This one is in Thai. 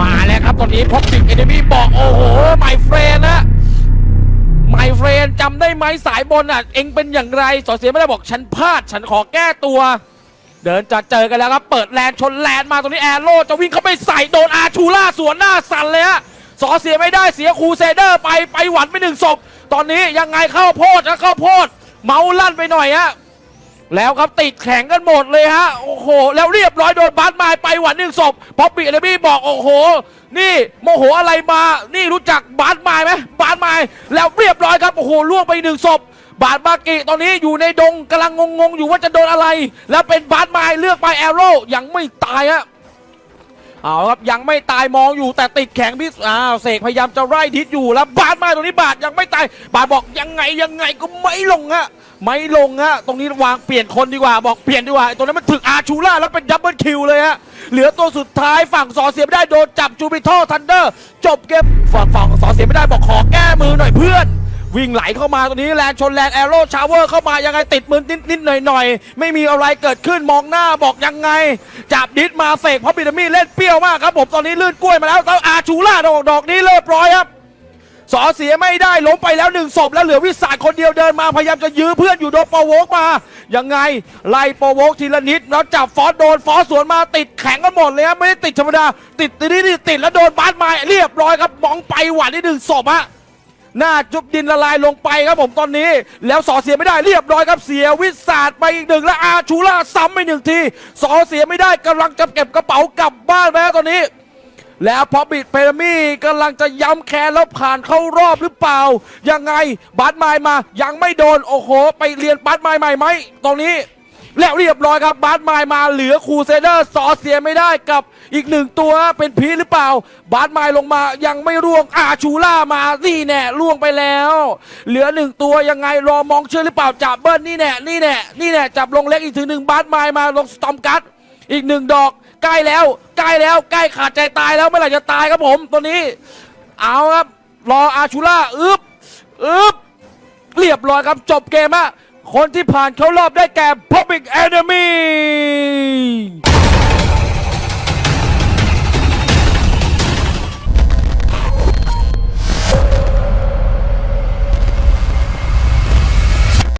มาแล้วครับตอนนี้พบสิกเอเดมี่บอกโอ้โหไมเฟรนนะไมเฟรนจำได้ไหมสายบนอะ เองเป็นอย่างไรสอเสียไม่ได้บอกฉันพลาด ฉันขอแก้ตัว เดินจะเจอกันแล้วครับ เปิดแลนชนแลนมาตรงนี้แอโร่จะวิ่งเข้าไปใส่โดนอาชูล่าสวนหน้าสั่นเลยฮะสอเสียไม่ได้เสียครูเซเดอร์ไปไปหวันไปหนึ่งศพตอนนี้ยังไงเข้าโพดนะเข้าโพดเมาลั่นไปหน่อยฮะ แล้วครับติดแข็งกันหมดเลยฮะ โอ้โห แล้วเรียบร้อยโดนบาสไมาไปหวันหนึ่งศพป๊อปีเอเดบี้บอกโอ้โห นี่โมโหอะไรมา นี่รู้จักบาสไมาไหมบาสไมาแล้วเรียบร้อยครับโอ้โหล่วงไปหนึ่งศพบาดมากิตอนนี้อยู่ในดงกำลังงงๆอยู่ว่าจะโดนอะไร แล้วเป็นบาดไมล์เลือกไปแอโร่ยังไม่ตายฮะ เอาครับยังไม่ตายมองอยู่แต่ติดแข็งพี่อ้าวเสกพยายามจะไล่ทิศอยู่แล้วบาดมาตรงนี้บาดยังไม่ตายบาดบอกยังไงยังไงก็ไม่ลงฮะไม่ลงฮะตรงนี้วางเปลี่ยนคนดีกว่าบอกเปลี่ยนดีกว่าตัวนั้นมันถึกอาชูล่าแล้วเป็นดับเบิลคิวเลยฮะเหลือตัวสุดท้ายฝั่งสอเสียไม่ได้โดนจับจูบิทอทันเดอร์ จบเกมฝั่งฝั่งสอเสียไม่ได้บอกขอแก้มือหน่อย วิ่งไหลเข้ามาตรงนี้แลนชนแลนแอโร่ชาวเวอร์เข้ามายังไงติดมือนิดนิดหน่อยหน่อยๆ ไม่มีอะไรเกิดขึ้นมองหน้าบอกยังไง จับดิสมาเสกเพราะบิดามี่เล่นเปรี้ยวมากครับผมตอนนี้ลื่นกล้วยมาแล้วแล้วอาชูล่าดอกดอกนี้เรียบร้อยครับสอเสียไม่ได้ล้มไปแล้วหนึ่งศพแล้วเหลือวิสาคนเดียวเดินมาพยายามจะยื้อเพื่อนอยู่โดนปโวกมา ยังไงไล่ปโวกทีละนิดแล้วจับฟอสโดนฟอสสวนมาติดแข็งกันหมดเลยครับไม่ได้ติดธรรมดาติดติดติดติดแล้วโดนบาสมาเรียบร้อยครับมองไปหวานที่หนึ่งศพฮะ หน้าจุบดินละลายลงไปครับผมตอนนี้ แล้วสอเสียไม่ได้เรียบร้อยครับเสียวิสาดไปอีกหนึ่งแล้วอาชูล่าซ้ำไปหนึ่งทีสอเสียไม่ได้กำลังจะเก็บกระเป๋ากลับบ้านแล้วตอนนี้ แล้วพอบิดเพรมี่กำลังจะย้ำแค้นแล้วผ่านเข้ารอบหรือเปล่า ยังไงบาสไมายมายังไม่โดนโอ้โห ไปเรียนบาสไมายใหม่ไหมตรงนี้ แล้วเรียบร้อยครับบาสไมายมาเหลือครูเซเดอร์สอเสียไม่ได้กับอีกหนึ่งตัวเป็นพีหรือเปล่า บาสไมายลงมายังไม่ร่วงอาชูล่ามานี่แน่ร่วงไปแล้ว เหลือหนึ่งตัวยังไงรอมองเชื่อหรือเปล่าจับเบิ้ลนี่แน่นี่แน่นี่แน่จับลงเล็กอีกถึงหนึ่งบาสไมายมาลงสตอมกัดอีกหนึ่งดอกใกล้แล้วใกล้แล้วใกล้ขาดใจตายแล้วเมื่อไหร่จะตายครับผมตัวนี้ เอาครับรออาชูล่าอึบอึบเรียบร้อยครับจบเกมอะ คนที่ผ่านเข้ารอบได้แก่ Public Enemy